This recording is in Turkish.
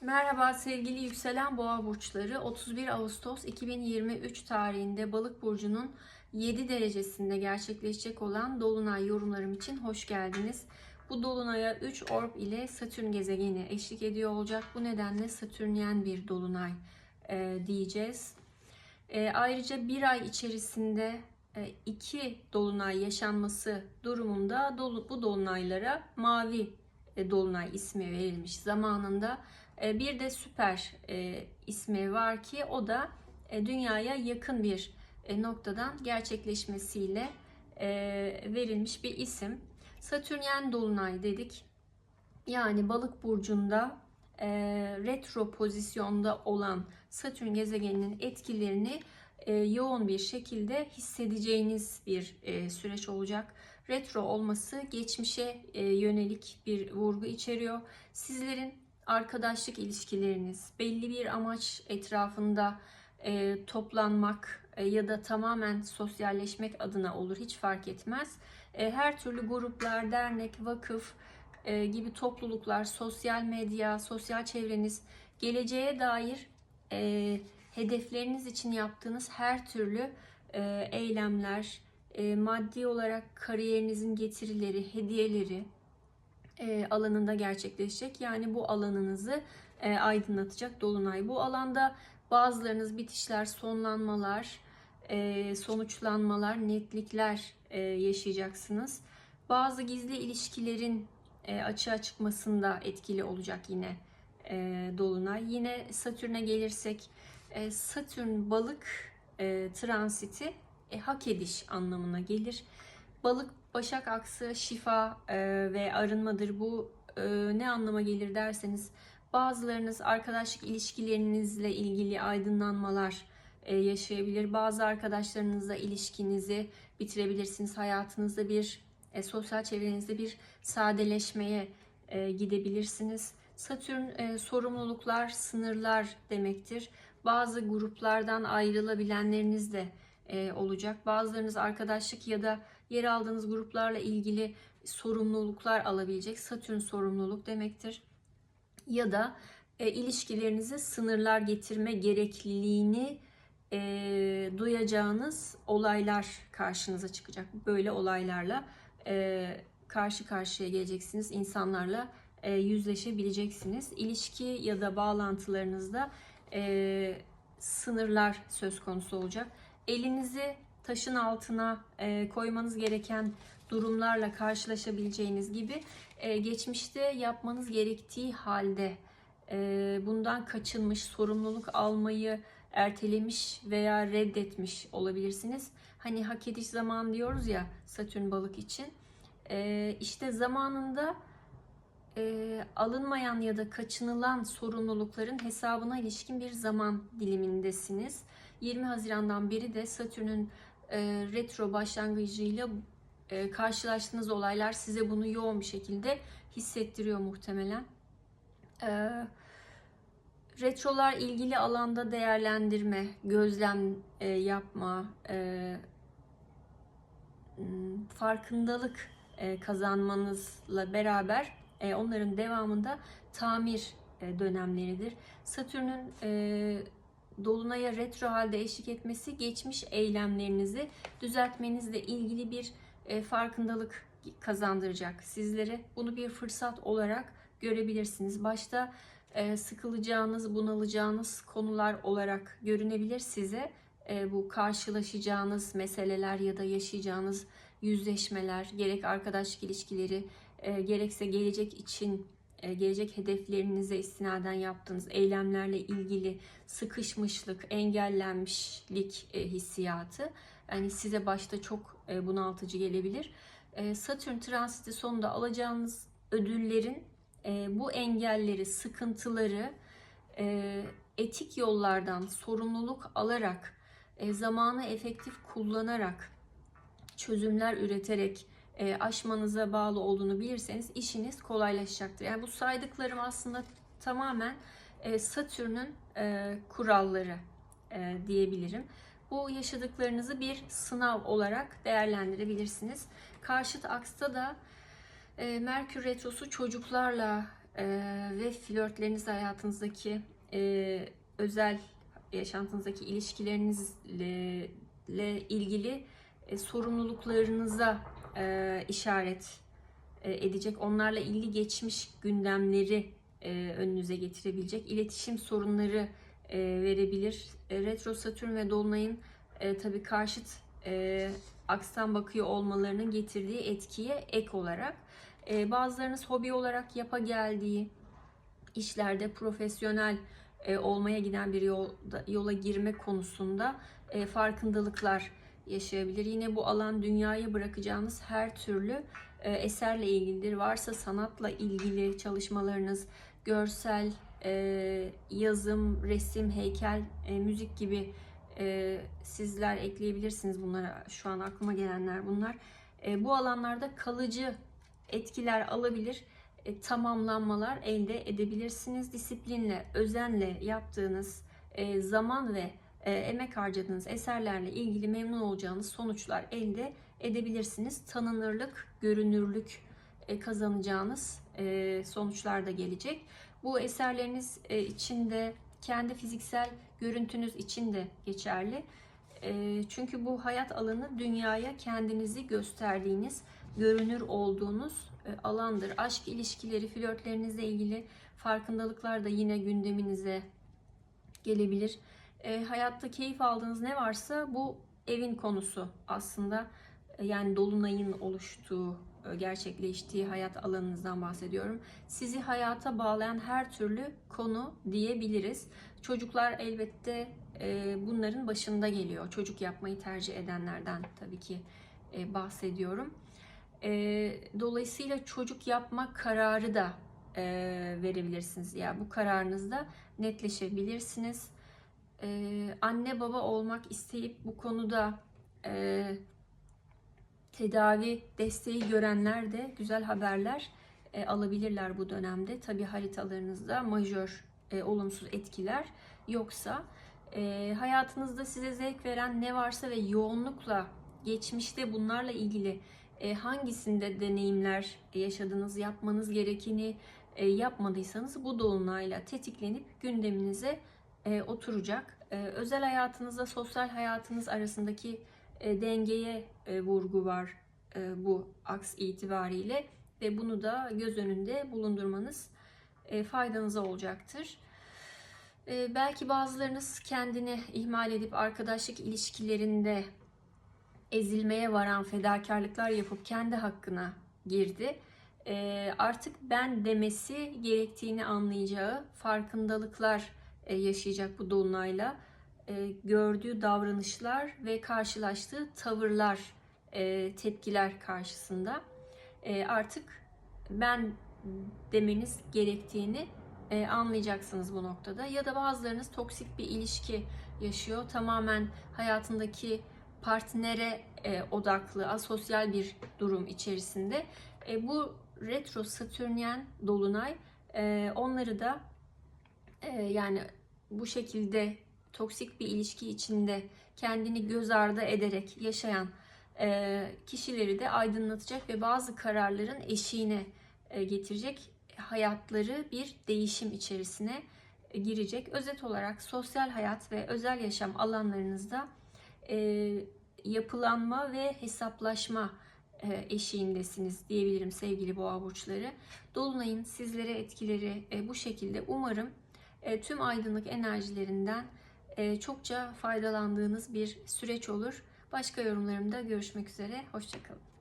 Merhaba sevgili yükselen boğa burçları. 31 Ağustos 2023 tarihinde Balık burcunun 7 derecesinde gerçekleşecek olan dolunay yorumlarım için hoş geldiniz. Bu dolunaya 3 orb ile Satürn gezegeni eşlik ediyor olacak. Bu nedenle Satürnyen bir dolunay e, diyeceğiz. E, ayrıca bir ay içerisinde e, iki dolunay yaşanması durumunda dolu, bu dolunaylara mavi e, dolunay ismi verilmiş zamanında. E, bir de süper e, ismi var ki o da e, dünyaya yakın bir e, noktadan gerçekleşmesiyle verilmiş bir isim. Satürnyen dolunay dedik. Yani balık burcunda retro pozisyonda olan Satürn gezegeninin etkilerini yoğun bir şekilde hissedeceğiniz bir süreç olacak. Retro olması geçmişe yönelik bir vurgu içeriyor. Sizlerin arkadaşlık ilişkileriniz belli bir amaç etrafında e, toplanmak e, ya da tamamen sosyalleşmek adına olur hiç fark etmez. E, her türlü gruplar, dernek, vakıf e, gibi topluluklar, sosyal medya, sosyal çevreniz, geleceğe dair e, hedefleriniz için yaptığınız her türlü e, eylemler, e, maddi olarak kariyerinizin getirileri, hediyeleri e, alanında gerçekleşecek. Yani bu alanınızı e, aydınlatacak dolunay. Bu alanda bazılarınız bitişler, sonlanmalar, e, sonuçlanmalar, netlikler yaşayacaksınız. Bazı gizli ilişkilerin açığa çıkmasında etkili olacak yine e, dolunay. Yine Satürn'e gelirsek e, Satürn balık transiti hak ediş anlamına gelir. Balık başak aksı şifa e, ve arınmadır. Bu e, ne anlama gelir derseniz bazılarınız arkadaşlık ilişkilerinizle ilgili aydınlanmalar e, yaşayabilir. Bazı arkadaşlarınızla ilişkinizi bitirebilirsiniz. Hayatınızda bir e, sosyal çevrenizde bir sadeleşmeye e, gidebilirsiniz. Satürn e, sorumluluklar, sınırlar demektir. Bazı gruplardan ayrılabilenleriniz de e, olacak. Bazılarınız arkadaşlık ya da yer aldığınız gruplarla ilgili sorumluluklar alabilecek. Satürn sorumluluk demektir. Ya da e, ilişkilerinize sınırlar getirme gerekliliğini e, duyacağınız olaylar karşınıza çıkacak. Böyle olaylarla e, karşı karşıya geleceksiniz. insanlarla e, yüzleşebileceksiniz. İlişki ya da bağlantılarınızda e, sınırlar söz konusu olacak. Elinizi taşın altına e, koymanız gereken durumlarla karşılaşabileceğiniz gibi e, geçmişte yapmanız gerektiği halde e, bundan kaçınmış, sorumluluk almayı ertelemiş veya reddetmiş olabilirsiniz. Hani hak ediş zaman diyoruz ya Satürn balık için. E, işte zamanında e, alınmayan ya da kaçınılan sorumlulukların hesabına ilişkin bir zaman dilimindesiniz. 20 Haziran'dan beri de Satürn'ün retro başlangıcıyla e, karşılaştığınız olaylar size bunu yoğun bir şekilde hissettiriyor muhtemelen. E, retrolar ilgili alanda değerlendirme, gözlem e, yapma, e, farkındalık e, kazanmanızla beraber e, onların devamında tamir e, dönemleridir. Satürn'ün e, Dolunay'a retro halde eşlik etmesi geçmiş eylemlerinizi düzeltmenizle ilgili bir e, farkındalık kazandıracak sizlere. Bunu bir fırsat olarak görebilirsiniz. Başta e, sıkılacağınız, bunalacağınız konular olarak görünebilir size. E, bu karşılaşacağınız meseleler ya da yaşayacağınız yüzleşmeler, gerek arkadaşlık ilişkileri, gerekse gelecek için gelecek hedeflerinize istinaden yaptığınız eylemlerle ilgili sıkışmışlık, engellenmişlik e, hissiyatı yani size başta çok e, bunaltıcı gelebilir. Satürn transiti sonunda alacağınız ödüllerin bu engelleri, sıkıntıları etik yollardan sorumluluk alarak, zamanı efektif kullanarak, çözümler üreterek, e, aşmanıza bağlı olduğunu bilirseniz işiniz kolaylaşacaktır. Yani bu saydıklarım aslında tamamen e, Satürn'ün e, kuralları e, diyebilirim. Bu yaşadıklarınızı bir sınav olarak değerlendirebilirsiniz. Karşıt aksta da e, Merkür Retrosu çocuklarla e, ve flörtleriniz hayatınızdaki e, özel yaşantınızdaki ilişkilerinizle ile ilgili e, sorumluluklarınıza e, işaret e, edecek. Onlarla ilgili geçmiş gündemleri e, önünüze getirebilecek. iletişim sorunları e, verebilir. E, Retro Satürn ve Dolunay'ın e, tabii karşıt e, akstan bakıyor olmalarının getirdiği etkiye ek olarak e, bazılarınız hobi olarak yapa geldiği işlerde profesyonel e, olmaya giden bir yolda, yola girme konusunda e, farkındalıklar yaşayabilir. Yine bu alan dünyaya bırakacağınız her türlü e, eserle ilgilidir. Varsa sanatla ilgili çalışmalarınız, görsel, e, yazım, resim, heykel, e, müzik gibi sizler ekleyebilirsiniz bunlara. Şu an aklıma gelenler bunlar. Bu alanlarda kalıcı etkiler alabilir, tamamlanmalar elde edebilirsiniz. Disiplinle, özenle yaptığınız zaman ve emek harcadığınız eserlerle ilgili memnun olacağınız sonuçlar elde edebilirsiniz. Tanınırlık, görünürlük e, kazanacağınız e, sonuçlar da gelecek. Bu eserleriniz e, içinde kendi fiziksel görüntünüz için de geçerli. E, çünkü bu hayat alanı dünyaya kendinizi gösterdiğiniz, görünür olduğunuz e, alandır. Aşk ilişkileri, flörtlerinizle ilgili farkındalıklar da yine gündeminize gelebilir. E, hayatta keyif aldığınız ne varsa bu evin konusu aslında. E, yani dolunayın oluştuğu, e, gerçekleştiği hayat alanınızdan bahsediyorum. Sizi hayata bağlayan her türlü konu diyebiliriz. Çocuklar elbette e, bunların başında geliyor. Çocuk yapmayı tercih edenlerden tabii ki bahsediyorum. Dolayısıyla çocuk yapma kararı da verebilirsiniz. Ya yani bu kararınızda netleşebilirsiniz. E, anne baba olmak isteyip bu konuda e, tedavi desteği görenler de güzel haberler e, alabilirler bu dönemde. Tabi haritalarınızda majör e, olumsuz etkiler yoksa e, hayatınızda size zevk veren ne varsa ve yoğunlukla geçmişte bunlarla ilgili e, hangisinde deneyimler yaşadınız, yapmanız gerekeni e, yapmadıysanız bu dolunayla tetiklenip gündeminize e, oturacak. E, özel hayatınızda sosyal hayatınız arasındaki e, dengeye e, vurgu var e, bu aks itibariyle ve bunu da göz önünde bulundurmanız e, faydanıza olacaktır. E, belki bazılarınız kendini ihmal edip arkadaşlık ilişkilerinde ezilmeye varan fedakarlıklar yapıp kendi hakkına girdi. E, artık ben demesi gerektiğini anlayacağı farkındalıklar yaşayacak bu dolunayla. E, gördüğü davranışlar ve karşılaştığı tavırlar, e, tepkiler karşısında e, artık ben demeniz gerektiğini e, anlayacaksınız bu noktada. Ya da bazılarınız toksik bir ilişki yaşıyor. Tamamen hayatındaki partnere e, odaklı, asosyal bir durum içerisinde. E, bu retro satürnyen dolunay e, onları da e, yani bu şekilde toksik bir ilişki içinde kendini göz ardı ederek yaşayan e, kişileri de aydınlatacak ve bazı kararların eşiğine e, getirecek hayatları bir değişim içerisine e, girecek. Özet olarak sosyal hayat ve özel yaşam alanlarınızda yapılanma ve hesaplaşma eşiğindesiniz diyebilirim sevgili boğa burçları. Dolunay'ın sizlere etkileri bu şekilde. Umarım tüm aydınlık enerjilerinden çokça faydalandığınız bir süreç olur. Başka yorumlarımda görüşmek üzere. Hoşçakalın.